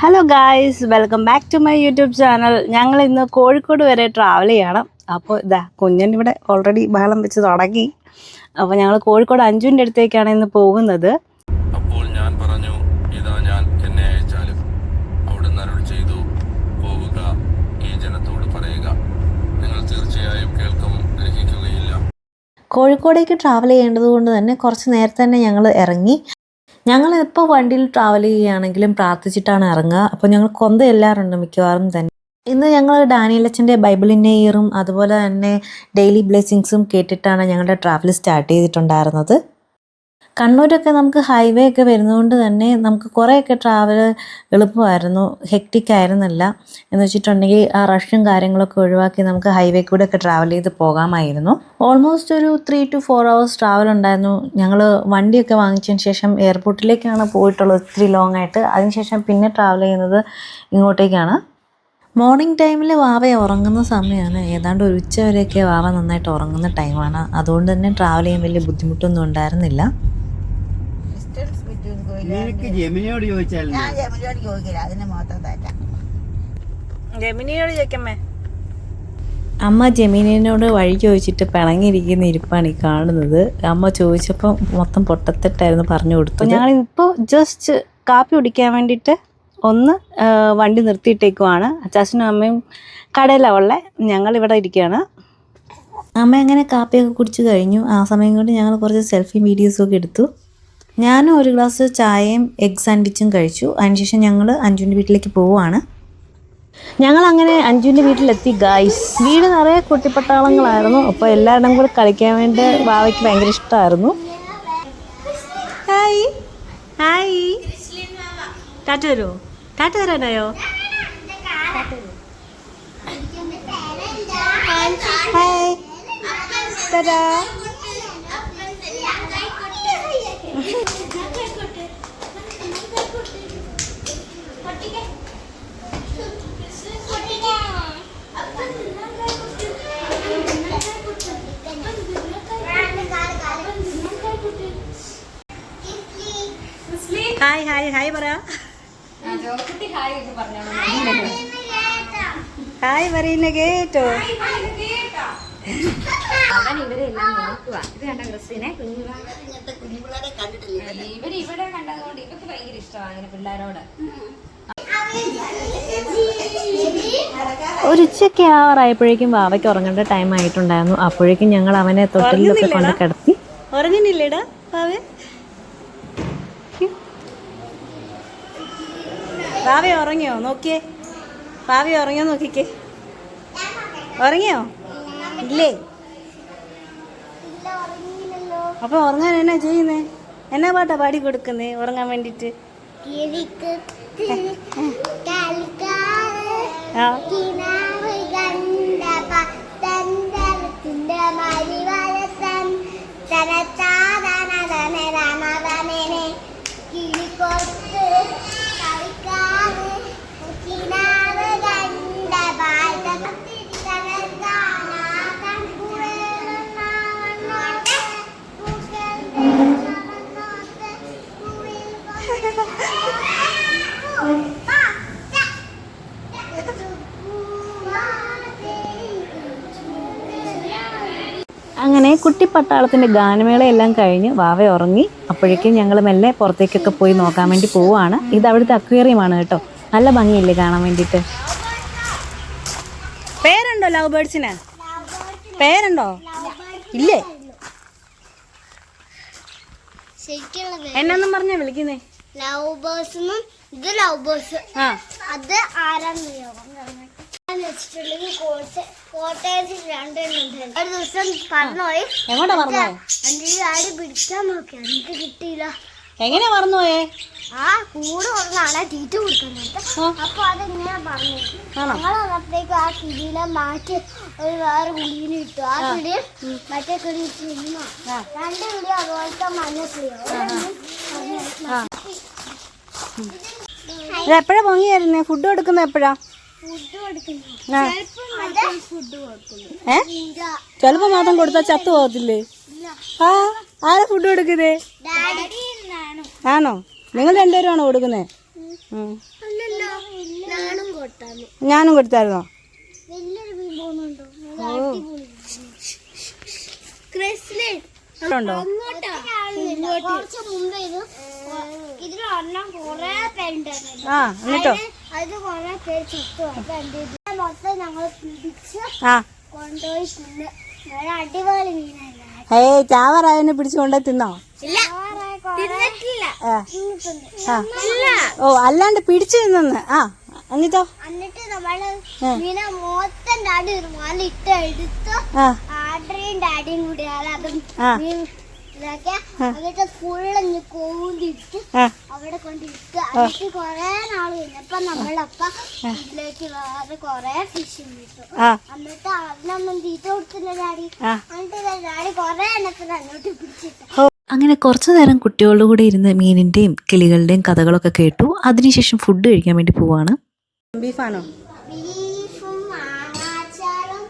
Hello guys welcome back to my YouTube channel ഞങ്ങൾ ഇന്ന് കോഴിക്കോട് വരെ ട്രാവൽ ചെയ്യണം. അപ്പോൾ ഇതാ കുഞ്ഞൻ ഇവിടെ ഓൾറെഡി ബഹളം വെച്ച് തുടങ്ങി. അപ്പോൾ ഞങ്ങൾ കോഴിക്കോട് അഞ്ചുവിന്റെ അടുത്തേക്കാണ് ഇന്ന് പോകുന്നത്. അപ്പോൾ ഞാൻ പറഞ്ഞു ഇതാ ഞാൻ എന്നെ അയച്ചാലും അവിടുന്ന് അരുൾ ചെയ്തു. പോവുക ഈ ജനത്തോട് പറയുക. നിങ്ങൾ തീർച്ചയായും കേൾക്കും ഗ്രഹിക്കുകയില്ല. കോഴിക്കോടേക്ക് ട്രാവൽ ചെയ്യേണ്ടത് കൊണ്ട് തന്നെ കുറച്ച് നേരത്തെ തന്നെ ഞങ്ങൾ ഇറങ്ങി. ഞങ്ങൾ ഇപ്പോൾ വണ്ടിയിൽ ട്രാവൽ ചെയ്യുകയാണെങ്കിലും പ്രാർത്ഥിച്ചിട്ടാണ് ഇറങ്ങുക. അപ്പോൾ ഞങ്ങൾ കൊന്ത എല്ലാവരുണ്ട് മിക്കവാറും തന്നെ. ഇന്ന് ഞങ്ങൾ ഡാനിയലച്ചന്റെ ബൈബിളിന്റെ ഇയറും അതുപോലെ തന്നെ ഡെയിലി ബ്ലെസ്സിങ്സും കേട്ടിട്ടാണ് ഞങ്ങളുടെ ട്രാവൽ സ്റ്റാർട്ട് ചെയ്തിട്ടുണ്ടായിരുന്നത്. കണ്ണൂരൊക്കെ നമുക്ക് ഹൈവേ ഒക്കെ വരുന്നതുകൊണ്ട് തന്നെ നമുക്ക് കുറേയൊക്കെ ട്രാവൽ എളുപ്പമായിരുന്നു ഹെക്റ്റിക് ആയിരുന്നില്ല. എന്ന് വെച്ചിട്ടുണ്ടെങ്കിൽ ആ റഷും കാര്യങ്ങളൊക്കെ ഒഴിവാക്കി നമുക്ക് ഹൈവേ കൂടെ ഒക്കെ ട്രാവൽ ചെയ്ത് പോകാമായിരുന്നു. ഓൾമോസ്റ്റ് ഒരു three to four hours travel ഉണ്ടായിരുന്നു. ഞങ്ങൾ വണ്ടിയൊക്കെ വാങ്ങിച്ചതിന് ശേഷം എയർപോർട്ടിലേക്കാണ് പോയിട്ടുള്ളത് ഒത്തിരി ലോങ് ആയിട്ട്. അതിനുശേഷം പിന്നെ ട്രാവൽ ചെയ്യുന്നത് ഇങ്ങോട്ടേക്കാണ്. മോർണിംഗ് ടൈമിൽ വാവ ഉറങ്ങുന്ന സമയമാണ് ഏതാണ്ട് ഒരു ഉച്ച വരെയൊക്കെ വാവ നന്നായിട്ട് ഉറങ്ങുന്ന ടൈമാണ് അതുകൊണ്ട് തന്നെ ട്രാവൽ ചെയ്യാൻ വലിയ ബുദ്ധിമുട്ടൊന്നും ഉണ്ടായിരുന്നില്ല. നിനക്ക് ജെമിനിയോട് ചോദിച്ചാൽ ഞാൻ ജെമിനിയോട് ചോദിക്കില്ല അതിന് മാത്രം ജെമിനിയോട് ചോദിക്കമ്മേ. അമ്മ ജമീനിനോട് വഴി ചോദിച്ചിട്ട് പിണങ്ങിയിരിക്കുന്ന ഇരിപ്പാണ് ഈ കാണുന്നത്. അമ്മ ചോദിച്ചപ്പോൾ മൊത്തം പൊട്ടത്തിട്ടായിരുന്നു പറഞ്ഞു കൊടുത്തു ഞങ്ങളിപ്പോൾ ഞങ്ങൾ ഇപ്പോൾ ജസ്റ്റ് കാപ്പി കുടിക്കാൻ വേണ്ടിയിട്ട് ഒന്ന് വണ്ടി നിർത്തിയിട്ടേക്കുവാണ്. അച്ചാച്ചനും അമ്മയും കടയിലാണ് ഉള്ളത് ഞങ്ങളിവിടെ ഇരിക്കുകയാണ്. അമ്മ അങ്ങനെ കാപ്പിയൊക്കെ കുടിച്ച് കഴിഞ്ഞു. ആ സമയം കൊണ്ട് ഞങ്ങൾ കുറച്ച് സെൽഫി വീഡിയോസും ഒക്കെ എടുത്തു. ഞാനും ഒരു ഗ്ലാസ് ചായയും എഗ് സാൻഡ്വിച്ചും കഴിച്ചു. അതിനുശേഷം ഞങ്ങൾ അഞ്ജുവിന്റെ വീട്ടിലേക്ക് പോവുകയാണ് ഞങ്ങൾ അങ്ങനെ അഞ്ജുവിന്റെ വീട്ടിലെത്തി. ഗായ്സ് വീട് നിറയെ കുട്ടിപ്പട്ടാളങ്ങളായിരുന്നു. അപ്പോൾ എല്ലാവരുടെയും കൂടെ കളിക്കാൻ വേണ്ടി ബാവയ്ക്ക് ഭയങ്കര ഇഷ്ടമായിരുന്നു ഹായ് ഹായ് ടാറ്റ തരുമോ ടാറ്റ തരാനായോ? ഹായ് തരാ ഹായ് ഹായ് ഹായ് പറ. ഹായ് പറയുന്ന കേട്ടോ. അവൻ ഇവരെല്ലാം നോക്കുക ഇത് കണ്ട ക്രിസ്റ്റിനെ കുഞ്ഞു ഇവർ ഇവിടെ കണ്ടതുകൊണ്ട് ഇവർക്ക് ഭയങ്കര ഇഷ്ടമാണ് അങ്ങനെ പിള്ളേരോട്. ഒരു ഉച്ചയ്ക്ക് ആവാറായപ്പോഴേക്കും വാവയ്ക്ക് ഉറങ്ങേണ്ട ടൈം ആയിട്ടുണ്ടായിരുന്നു. അപ്പോഴേക്കും ഞങ്ങൾ അവനെ തൊട്ടിലൊക്കെ കൊണ്ട് കിടത്തി. ഉറങ്ങുന്നില്ലേടാ ബാവേ ഉറങ്ങിയോ? നോക്കിയേ. ബാവേ ഉറങ്ങിയോ? നോക്കിക്കേ. ഉറങ്ങിയോ? ഇല്ലേ? അപ്പൊ ഉറങ്ങാൻ എന്നാ ചെയ്യുന്നേ? എന്നാ പാട്ടാ പാടി കൊടുക്കുന്നേ? ഉറങ്ങാൻ വേണ്ടിട്ട്. ആ. കുട്ടിപ്പട്ടാളത്തിന്റെ ഗാനമേളയെല്ലാം കഴിഞ്ഞ് വാവ ഉറങ്ങി അപ്പോഴേക്കും ഞങ്ങൾ മെല്ലെ പുറത്തേക്കൊക്കെ പോയി നോക്കാൻ വേണ്ടി പോവുകയാണ്. ഇത് അവിടുത്തെ അക്വേറിയമാണ് കേട്ടോ. നല്ല ഭംഗിയില്ലേ കാണാൻ വേണ്ടിയിട്ട്. പേരുണ്ടോ ലവ് ബേർഡ്സിന് പേരുണ്ടോ? ഇല്ലേ? എന്നൊന്നും പറഞ്ഞാ വിളിക്കുന്നേ? ലവ് ബേഴ്സ് ഇത് ലവ് ബേഴ്സ് ആ. അത് ആരാന്ന് വെച്ചിട്ടുണ്ടെങ്കിൽ ഉണ്ടായിരുന്നു. ഒരു ദിവസം പറഞ്ഞുപോയി എങ്ങോട്ടാ മറന്നോ എന്റെ ആടി പിടിക്കാൻ നോക്കി എനിക്ക് കിട്ടിയില്ല. എങ്ങനെ മറന്നുപോയേ ആ കൂടെ ഒന്നാണ് തീറ്റ കൊടുക്കുന്നത് അപ്പൊ അതെങ്ങനെ പറഞ്ഞു? ഞങ്ങൾ വന്നപ്പോഴേക്കും ആ കിടീനെ മാറ്റി ഒരു വേറെ കിളിനെ ഇട്ടു. ആ കിടി മറ്റേ കിടി രണ്ട് കിടി അതുപോലത്തെ മഞ്ഞ കിളിയോ പൊങ്ങിയായിരുന്നേ ഫുഡ് കൊടുക്കുന്ന എപ്പോഴാ? ഏ? ചിലപ്പോ മാത്രം കൊടുത്താ ചത്തു പോകത്തില്ലേ? ആ ആരാ ഫുഡ് കൊടുക്കുന്നേ? ആണോ? നിങ്ങൾ രണ്ടുപേരും ആണോ കൊടുക്കുന്നേ അല്ലല്ലോ. ഞാനും കൊടുത്തായിരുന്നോ. ഉണ്ടോ? ആ എന്നിട്ടോ അത് കുറെ പേര് ചുറ്റു അപ്പൊ എന്ത് ചെയ്തു? മൊത്തം ഞങ്ങൾ പിടിച്ച് ആ. കൊണ്ടുപോയി തിന്ന് നല്ല അടിപൊളി മീനല്ല ഏയ് ചാവറായനെ പിടിച്ചു കൊണ്ടേ തിന്നോ? ഓ അല്ലാണ്ട് പിടിച്ചു തിന്നെന്ന്. ആ എന്നിട്ടോ? എന്നിട്ട് നമ്മൾ മീനെ മൊത്തം ഡാഡി ഒരു മാല ഇട്ട് എടുത്ത് ആ. ആഡ്രിയും ഡാഡിയും കൂടിയാണ് അത് എന്നിട്ട് ഫുള്ള് അവിടെ കൊണ്ടിട്ട് കൊറേ നാൾ കഴിഞ്ഞപ്പോ നമ്മളപ്പ ഇതിലേക്ക് വേറെ കൊറേ ഫിഷ് കിട്ടും. ആ. എന്നിട്ട് അതിനൊന്നും തീറ്റ കൊടുത്തില്ല ഡാഡി? എന്നിട്ട് ഡാഡി കൊറേ എണ്ണത്തിന് അങ്ങോട്ട് പിടിച്ചിട്ട്. അങ്ങനെ കുറച്ചു നേരം കുട്ടികളുടെ കൂടെ ഇരുന്ന് മീനിന്റെയും കിളികളുടെയും കഥകളൊക്കെ കേട്ടു. അതിനുശേഷം ഫുഡ് കഴിക്കാൻ വേണ്ടി പോവാണ്. ബീഫാണോ? ബീഫും മാങ്ങാച്ചാറും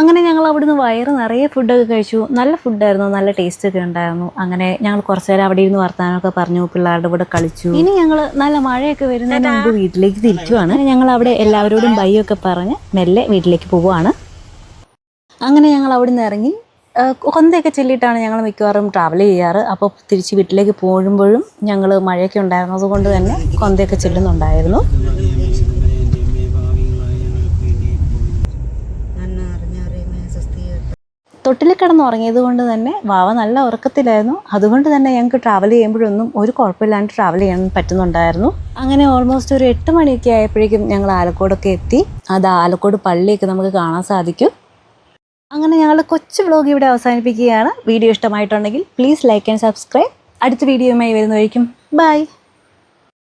അങ്ങനെ ഞങ്ങൾ അവിടുന്ന് വയറ് നിറയെ ഫുഡൊക്കെ കഴിച്ചു. നല്ല ഫുഡായിരുന്നു നല്ല ടേസ്റ്റ് ഒക്കെ ഉണ്ടായിരുന്നു. അങ്ങനെ ഞങ്ങൾ കുറച്ച് നേരം അവിടെ ഇരുന്ന് വർത്താനമൊക്കെ പറഞ്ഞു. പിള്ളേരുടെ കൂടെ കളിച്ചു. ഇനി ഞങ്ങൾ നല്ല മഴയൊക്കെ വരുന്നതിന് മുമ്പ് വീട്ടിലേക്ക് തിരിക്കുവാണ്. ഞങ്ങൾ അവിടെ എല്ലാവരോടും ബൈ ഒക്കെ പറഞ്ഞ് മെല്ലെ വീട്ടിലേക്ക് പോവുകയാണ് അങ്ങനെ ഞങ്ങൾ അവിടെ നിന്ന് ഇറങ്ങി കൊന്തയൊക്കെ ചെല്ലിയിട്ടാണ് ഞങ്ങൾ മിക്കവാറും ട്രാവൽ ചെയ്യാറ്. അപ്പോൾ തിരിച്ച് വീട്ടിലേക്ക് പോകുമ്പോഴും ഞങ്ങൾ മഴയൊക്കെ ഉണ്ടായിരുന്നത് കൊണ്ട് തന്നെ കൊന്തയൊക്കെ ചെല്ലുന്നുണ്ടായിരുന്നു. തൊട്ടിൽ കിടന്ന് ഉറങ്ങിയത് കൊണ്ട് തന്നെ വാവ നല്ല ഉറക്കത്തിലായിരുന്നു. അതുകൊണ്ട് തന്നെ ഞങ്ങൾക്ക് ട്രാവൽ ചെയ്യുമ്പോഴൊന്നും ഒരു കുഴപ്പമില്ലാണ്ട് ട്രാവൽ ചെയ്യാൻ പറ്റുന്നുണ്ടായിരുന്നു. അങ്ങനെ ഓൾമോസ്റ്റ് ഒരു എട്ട് മണിയൊക്കെ ആയപ്പോഴേക്കും ഞങ്ങൾ ആലക്കോടൊക്കെ എത്തി. അത് ആലക്കോട് പള്ളിയൊക്കെ നമുക്ക് കാണാൻ സാധിക്കും. അങ്ങനെ ഞങ്ങൾ കൊച്ചു വ്ളോഗ് ഇവിടെ അവസാനിപ്പിക്കുകയാണ്. വീഡിയോ ഇഷ്ടമായിട്ടുണ്ടെങ്കിൽ പ്ലീസ് ലൈക്ക് ആൻഡ് സബ്സ്ക്രൈബ് അടുത്ത വീഡിയോയുമായി വരുന്നതായിരിക്കും. ബൈ